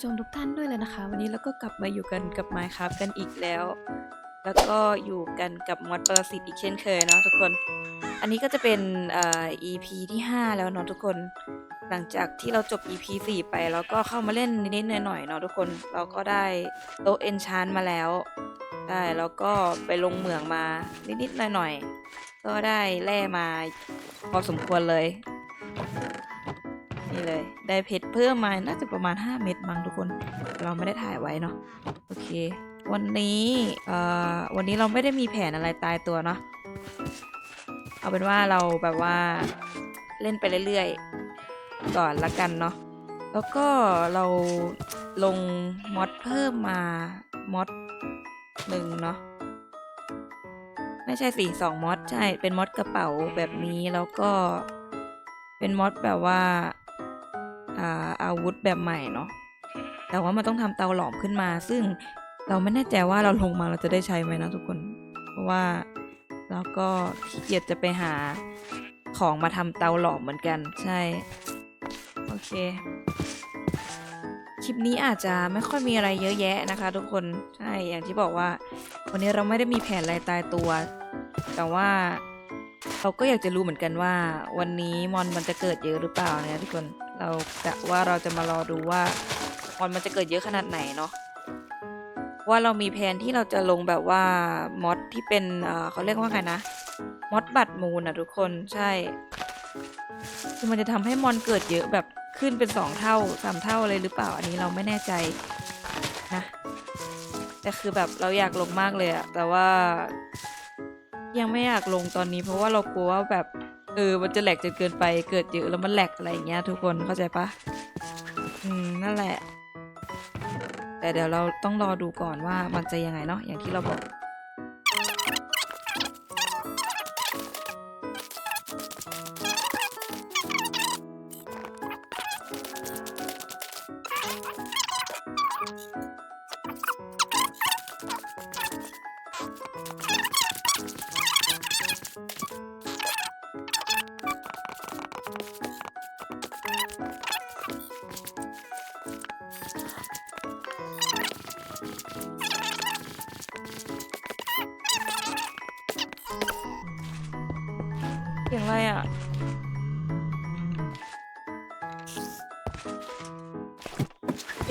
ผู้ชมทุกท่านด้วยเลยนะคะ วันนี้เราก็กลับมาอยู่กันกับ Minecraft กันอีกแล้ว แล้วก็อยู่กันกับมอดปรสิตอีกเช่นเคยเนาะทุกคน อันนี้ก็จะเป็นเอ่อ EP ที่ 5 แล้วเนาะทุกคน หลังจากที่เราจบ EP 4 ไปแล้วก็เข้ามาเล่นนิดๆหน่อยๆเนาะทุกคน เราก็ได้โต๊ะเอนชานมาแล้วได้แล้วก็ไปลงเหมืองมานิดๆหน่อยๆก็ได้แร่มาพอสมควรเลย นี่เลย ได้เพชรเพิ่มมา น่าจะประมาณ 5 เม็ดมั้งทุกคน เราไม่ได้ถ่ายไว้เนาะ โอเค วันนี้ เอ่อ วันนี้เราไม่ได้มีแผนอะไรตายตัวเนาะ เอาเป็นว่าเราแบบว่าเล่นไปเรื่อยๆ ก่อนละกันเนาะ แล้วก็เราลงมอดเพิ่มมามอดหนึ่งเนาะไม่ใช่สิสองมอดใช่เป็นมอดกระเป๋าแบบนี้แล้วก็เป็นมอดแบบว่า อาวุธแบบใหม่เนาะแต่ว่ามันต้องทำเตาหลอมขึ้นมา ซึ่งเราไม่แน่ใจว่าเราลงมาเราจะได้ใช้ไหมนะทุกคน เพราะว่าเราก็ขี้เกียจจะไปหาของมาทำเตาหลอมเหมือนกัน ใช่ โอเค คลิปนี้อาจจะไม่ค่อยมีอะไรเยอะแยะนะคะ ทุกคน ใช่ อย่างที่บอกว่า วันนี้เราไม่ได้มีแผนอะไรตายตัว แต่ว่าเราก็อยากจะรู้เหมือนกันว่า วันนี้มอนมันจะเกิดเยอะหรือเปล่านี่ยทุกคน เรากะว่าเราจะมารอดูว่ามอนมันจะเกิดเยอะขนาดไหนเนาะว่าเรามีแผนที่เราจะลงแบบว่ามอดที่เป็นเอ่อเขาเรียกว่าไงนะมอดบัตรมูลนะทุกคนใช่คือมันจะทำให้มอนเกิดเยอะแบบขึ้นเป็นสองเท่าสามเท่าเลยหรือเปล่าอันนี้เราไม่แน่ใจนะแต่คือแบบเราอยากลงมากเลยอะแต่ว่ายังไม่อยากลงตอนนี้เพราะว่าเรากลัวว่าแบบ เออ มันจะแหลกจนเกินไป เกิดเยอะแล้วมันแหลกอะไรอย่างเงี้ยทุกคน เข้าใจปะอืม นั่นแหละ แต่เดี๋ยวเราต้องรอดูก่อนว่ามันจะยังไงเนาะ อย่างที่เราบอก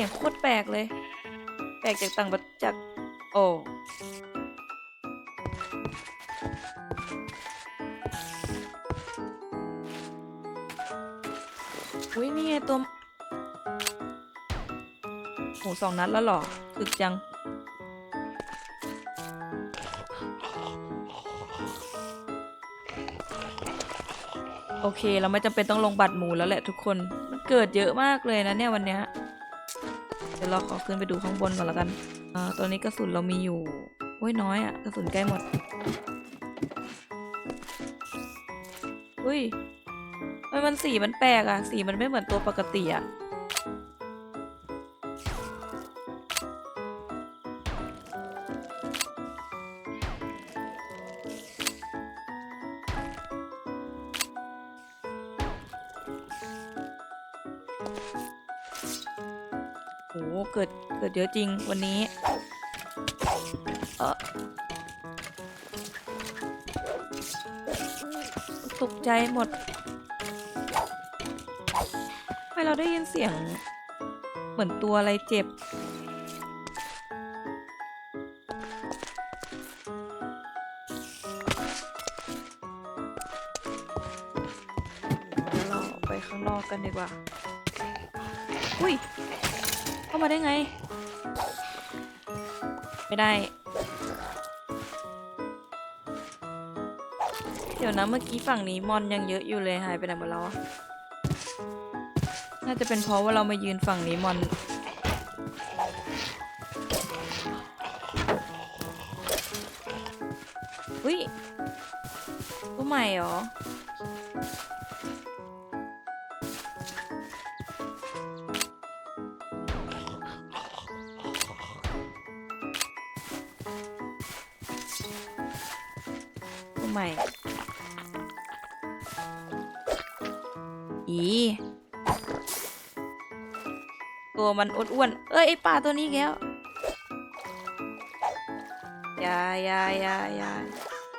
สียงโคตรแปลกเลย แปลกจากต่างประจากโอ้อุ้ยนี่ไงตัวโหสองนัดแล้วหรอถึกจัง โอเค เราไม่จำเป็นต้องลงบัตรหมูแล้วแหละทุกคน มันเกิดเยอะมากเลยนะเนี่ยวันเนี้ย เดี๋ยวเราขอขึ้นไปดูข้างบนก่อนละกันอ่าตัวนี้กระสุนเรามีอยู่โอ้ยน้อยอะกระสุนใกล้หมดอุ้ยทำไมมันสีมันแปลกอะสีมันไม่เหมือนตัวปกติอะโห เกิดเกิดเยอะจริงวันนี้ เออตกใจหมดทำไมเราได้ยินเสียง เหมือนตัวอะไรเจ็บเดี๋ยวเราไปข้างนอกกันดีกว่า อุ้ยามาได้ไง ไม่ได้ เดี๋ยวนะเมื่อกี้ฝั่งนี้มอนยังเยอะอยู่เลยหายไปไหนหมดแล้วน่าจะเป็นเพราะว่าเรามายืนฝั่งนี้มอนอุ้ยตัวใหม่เหรอ มันอ้วนๆเอ้ยไอปลาตัวนี้อีกแล้วยายายายา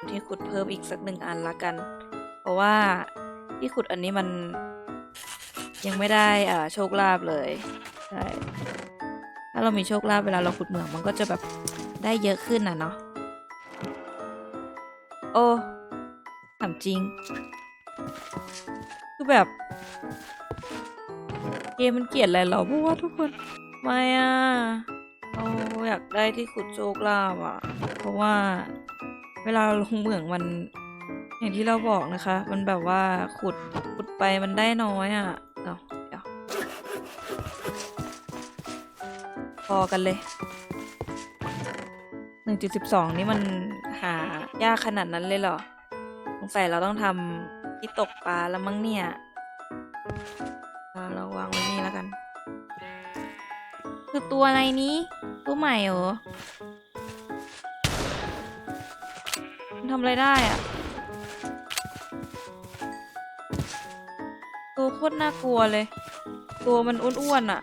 ที่ขุดเพิ่มอีกสักหนึ่งอันละกัน เพราะว่าที่ขุดอันนี้มันยังไม่ได้อ่าโชคลาภเลยใช่ถ้าเรามีโชคลาภเวลาเราขุดเหมืองมันก็จะแบบได้เยอะขึ้นอะเนาะโอ้ถามจริง คือแบบ เกมมันเกลียดอะไรเราเพราะว่าทุกคนไม่อะเราอยากได้ที่ขุดโชคลาภอะเพราะว่าเวลาเราลงเหมืองมัน อย่างที่เราบอกนะคะ มันแบบว่าขุดขุดไปมันได้น้อยอะเอาเดี๋ยวพอกันเลยหนึ่งจุดสิบสองนี่มันหายากขนาดนั้นเลยเหรอสงสัยเราต้องทำที่ตกปลาแล้วมั้งเนี่ยเราวางไว้ คือตัวอะไรนี้ ตัวใหม่เหรอมันทำอะไรได้อะตัวโคตรน่ากลัวเลย ตัวมันอ้วนๆอะ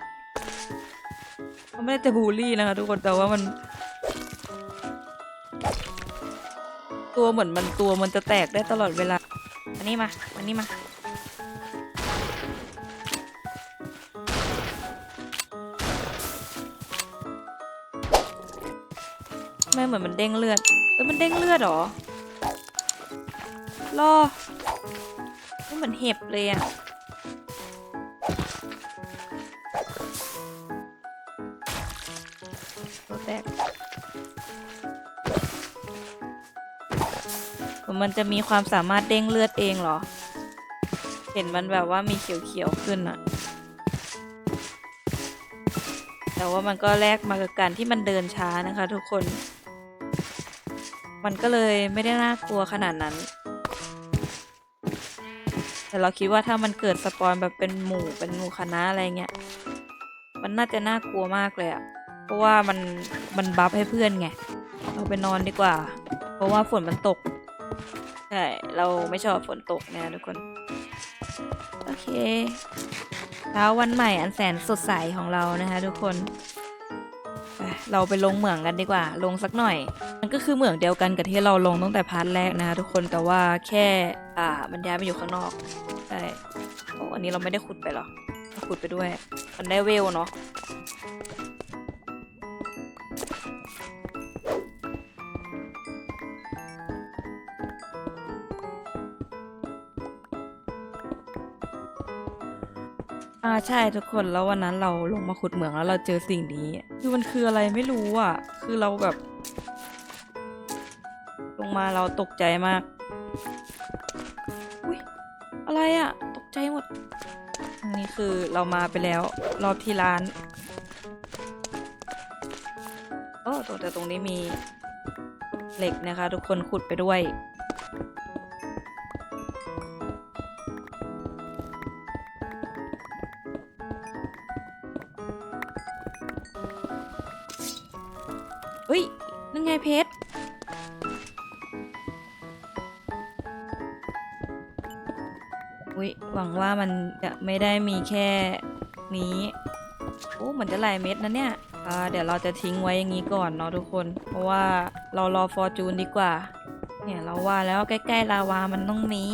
มันไม่ได้จะบูลลี่นะคะทุกคนแต่ว่ามัน ตัวเหมือนมันตัวมันจะแตกได้ตลอดเวลาอันนี้มาอันนี้มา ไม่เหมือนมันเด้งเลือดเอ้ยมันเด้งเลือดหรอรอไม่เหมือนเห็บเลยอะตัวแตกเหมือนมันจะมีความสามารถเด้งเลือดเองเหรอ เห็นมันแบบว่ามีเขียวๆขึ้นอะแต่ว่ามันก็แลกมากับการที่มันเดินช้านะคะทุกคน มันก็เลยไม่ได้น่ากลัวขนาดนั้น แต่เราคิดว่าถ้ามันเกิดสปอนแบบเป็นหมู่เป็นหมู่คณะอะไรเงี้ย มันน่าจะน่ากลัวมากเลยอะเพราะว่ามันมันบัฟให้เพื่อนไง เราไปนอนดีกว่า เพราะว่าฝนมันตก ใช่ เราไม่ชอบฝนตกนี่ยทุกคน โอเคเช้าวันใหม่อันแสนสดใสของเรานะคะทุกคน เราไปลงเหมืองกันดีกว่า ลงสักหน่อย มันก็คือเหมืองเดียวกันกับที่เราลงตั้งแต่พาร์ทแรกนะคะทุกคนแต่ว่าแค่อ่ามันย้ายไปอยู่ข้างนอกใช่โอ้อันนี้เราไม่ได้ขุดไปหรอขุดไปด้วย มันได้เวลเนาะ อ่าใช่ทุกคนแล้ววันนั้นเราลงมาขุดเหมืองแล้วเราเจอสิ่งนี้ คือมันคืออะไรไม่รู้อะ คือเราแบบ ลงมาเราตกใจมากอุ้ยอะไรอะ ตกใจหมด อันนี้คือเรามาไปแล้ว รอบที่ร้านโอ้แต่ตรงนี้มีเหล็กนะคะ ทุกคนขุดไปด้วย เฮ้ย นั่นไงเพชร อุ๊ยหวังว่ามันจะไม่ได้มีแค่นี้ โอ้เหมือนจะหลายเม็ดนะเนี่ยอ่าเดี๋ยวเราจะทิ้งไว้อย่างนี้ก่อนเนาะทุกคน เพราะว่าเรารอฟอร์จูนดีกว่า เนี่ยเราว่าแล้วใกล้ๆลาวามันต้องมี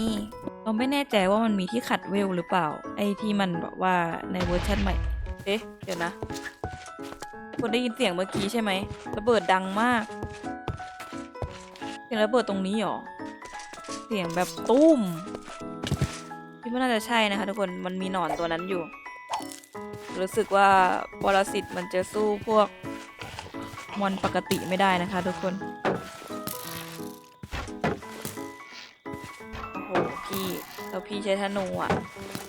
เราไม่แน่ใจว่ามันมีที่ขัดเวลหรือเปล่า ไอ้ที่มันแบบว่าในเวอร์ชันใหม่ เอ๊ะ เดี๋ยวนะ คนได้ยินเสียงเมื่อกี้ใช่ไหมระเบิดดังมาก เสียงระเบิดตรงนี้หรอ เสียงแบบตุ้มพี่ว่าน่าจะใช่นะคะทุกคน มันมีหนอนตัวนั้นอยู่ รู้สึกว่าปรสิตมันจะสู้พวกมอนปกติไม่ได้นะคะทุกคน โอ้โหพี่แล้วพี่ใช้ธนูอะแหละ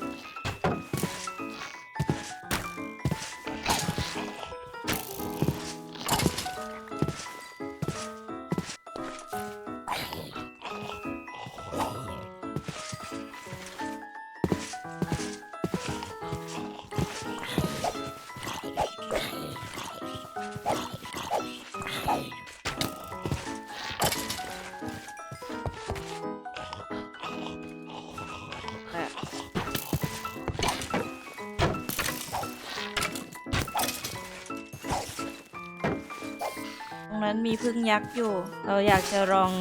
นั้นมีพึ่งยักษ์อยู่ เราอยากจะลอง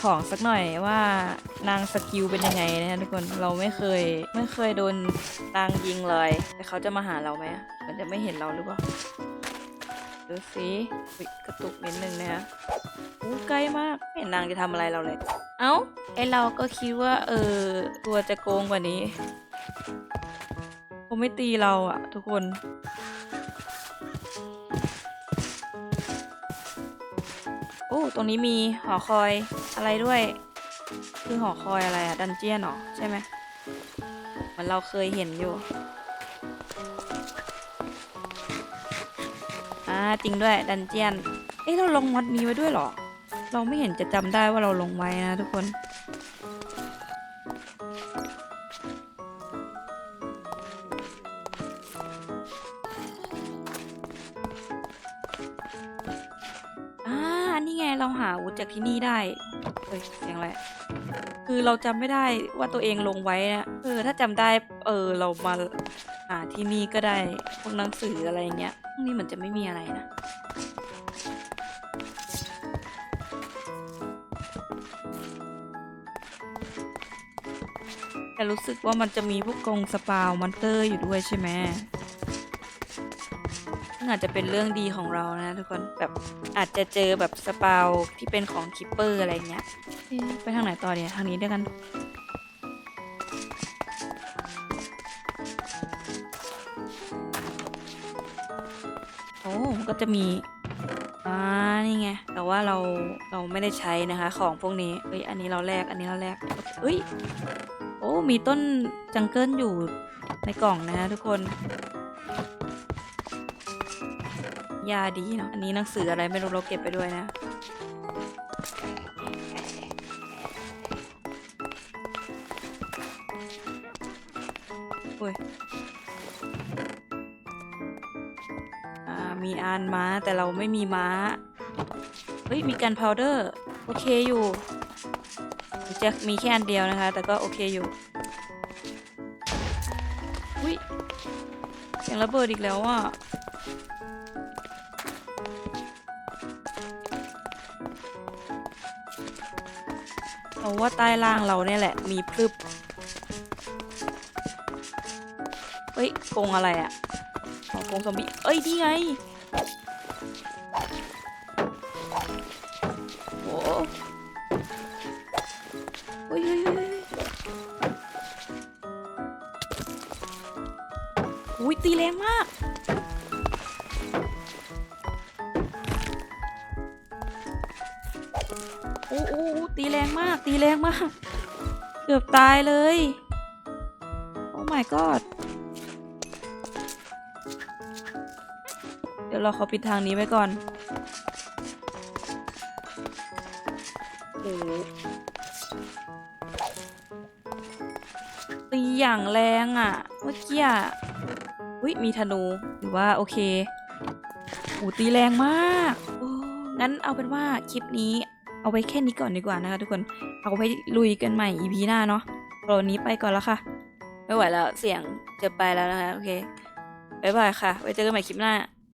ของสักหน่อยว่านางสกิลเป็นยังไงนะทุกคนเราไม่เคยไม่เคยโดนนางยิงเลย แต่เขาจะมาหาเราไหมมันจะไม่เห็นเราหรือเปล่าดูสิกระตุกนิดนึงนะฮะอู้ใกล้มากไม่เห็นนางจะทำอะไรเราเลย เอ้าไอเราก็คิดว่า เออตัวจะโกงกว่านี้เขาไม่ตีเราอะทุกคน ตรงนี้มีหอคอยอะไรด้วย คือหอคอยอะไรอะดันเจียนเหรอ ใช่ไหมเหมือนเราเคยเห็นอยู่ อ่าจริงด้วยดันเจียน เอ๊ะเราลงมอดนี้ไว้ด้วยเหรอ เราไม่เห็นจะจำได้ว่าเราลงไว้นะทุกคน จากที่นี่ได้เฮ้ยเสียงอะไรคือเราจำไม่ได้ว่าตัวเองลงไว้นะเออ ถ้าจำได้ เออ เรามาหาที่นี่ก็ได้พวกหนังสืออะไรเงี้ยพวกนี้เหมือนจะไม่มีอะไรนะแต่รู้สึกว่ามันจะมีพวกกรงสปาวมอนเตอร์อยู่ด้วยใช่ไหม ซึ่งอาจจะเป็นเรื่องดีของเรานะทุกคนแบบอาจจะเจอแบบสปาวที่เป็นของคิปเปอร์อะไรเงี้ยไปทางไหนต่อเนี่ยทางนี้ด้วยกันโอ้ก็จะมีอ่านี่ไงแต่ว่าเราเราไม่ได้ใช้นะคะ ของพวกนี้เฮ้ยอันนี้เราแลกอันนี้เราแลกโอเคเฮ้ยโอ้มีต้นจังเกิลอยู่ในกล่องนะฮะทุกคน ยาดีเนาะอันนี้หนังสืออะไรไม่รู้เราเก็บไปด้วยนะโอ้ยอ่ามีอานม้าแต่เราไม่มีม้า เฮ้ย มีกันพาวเดอร์ โอเคอยู่จะมีแค่อันเดียวนะคะ แต่ก็โอเคอยู่อุ้ยเสียงระเบิดอีกแล้วอะ เราว่าใต้ล่างเราเนี่ยแหละ มีพรึบ เฮ้ยโกงอะไรอะ่ะอ๋อโกงซอมบี้ เอ้ยนี่ไงโอ้เฮ้ยเฮ้ยเฮ้ยเฮ้ยอุ้ยตีแรงมาก ตีแรงมาก ตีแรงมาก เกือบตายเลย โอ้ my god เดี๋ยวเราขอปิดทางนี้ไว้ก่อนโอ้ตีอย่างแรงอะ่ะ เมื่อกี้อะอุ้ยมีธนูหรือว่าโอเคโอ้ตีแรงมากโอ้งั้นเอาเป็นว่าคลิปนี้ เอาไว้แค่นี้ก่อนดีกว่านะคะทุกคน เอาไว้ลุยกันใหม่ EP หน้าเนาะตอนนี้ไปก่อนแล้วค่ะ ไม่ไหวแล้วเสียงจะไปแล้วนะคะ โอเค บ๊ายบายค่ะ ไว้เจอกันใหม่คลิปหน้า